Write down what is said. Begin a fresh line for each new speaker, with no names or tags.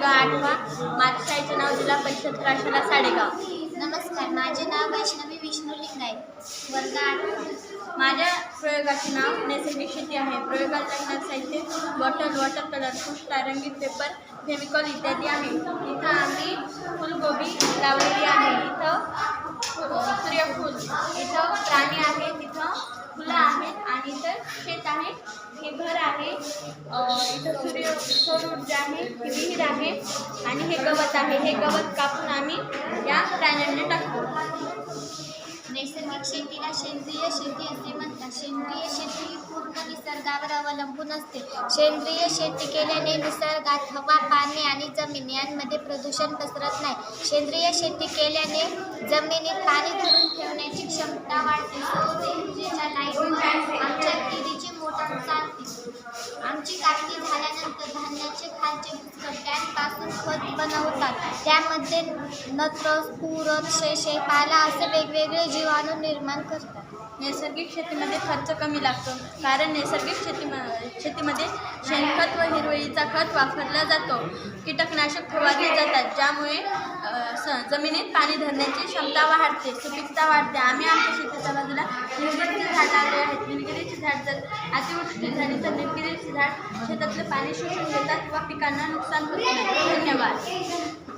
वर्ग आठवा माझ्या शाळेचे नाव जिल्हा परिषद क्राशला साडेगाव.
नमस्कार माझे नाव वैष्णवी विष्णू लिंगायत. वर्ग आठ.
माझ्या प्रयोगाचे नाव नैसर्गिक शेती आहे. प्रयोगात लागणार साहित्य बॉटल वॉटर कलर पुष्टा रंगीत पेपर फेमिकॉल इत्यादी आहे. इथं आम्ही फुलगोबी लावलेली आहे इथं अ, सूर्यफूल इथं प्राणी आहेत इथं फुलं आहेत आणि इथं शेत आहे हे घर आहे अ, इथं सूर्य सौर ऊर्जा आहे ही विहीर आहे आणि हे गवत आहे. हे गवत कापून आम्ही या प्राण्यांना टाकतो.
नैसर्गिक शेतीला सेंद्रिय शेती असे म्हणतात. सेंद्रिय शेती ही पूर्ण निसर्गावर अवलंबून असते. सेंद्रिय शेती केल्याने निसर्गात हवा पाणी आणि जमीन यांमध्ये प्रदूषण पसरत नाही. सेंद्रिय शेती केल्याने जमिनीत पाणी आमची काढणी झाल्यानंतर धान्याचे खालचे भुसकट खत बनवतात. त्यामध्ये नत्र स्फुरत शेषे पाला असे वेगवेगळे जीवाणू निर्माण करतात.
नैसर्गिक शेतीमध्ये खर्च कमी लागतो. कारण नैसर्गिक शेती शेतीमध्ये शेणखत व हिरवळीचा खत वापरला जातो. कीटकनाशक फवारले जातात ज्यामुळे स जमिनीत पाणी धरण्याची क्षमता वाढते सुपीकता वाढते. आम्ही आमच्या शेतीच्या बाजूला झाड लावले आहेत. निलगिरीचे झाड जर अतिवृष्टी झाली तर निलगिरीचे झाड शेतातले पाणी शोषून घेतात व पिकांना नुकसान करतात. धन्यवाद.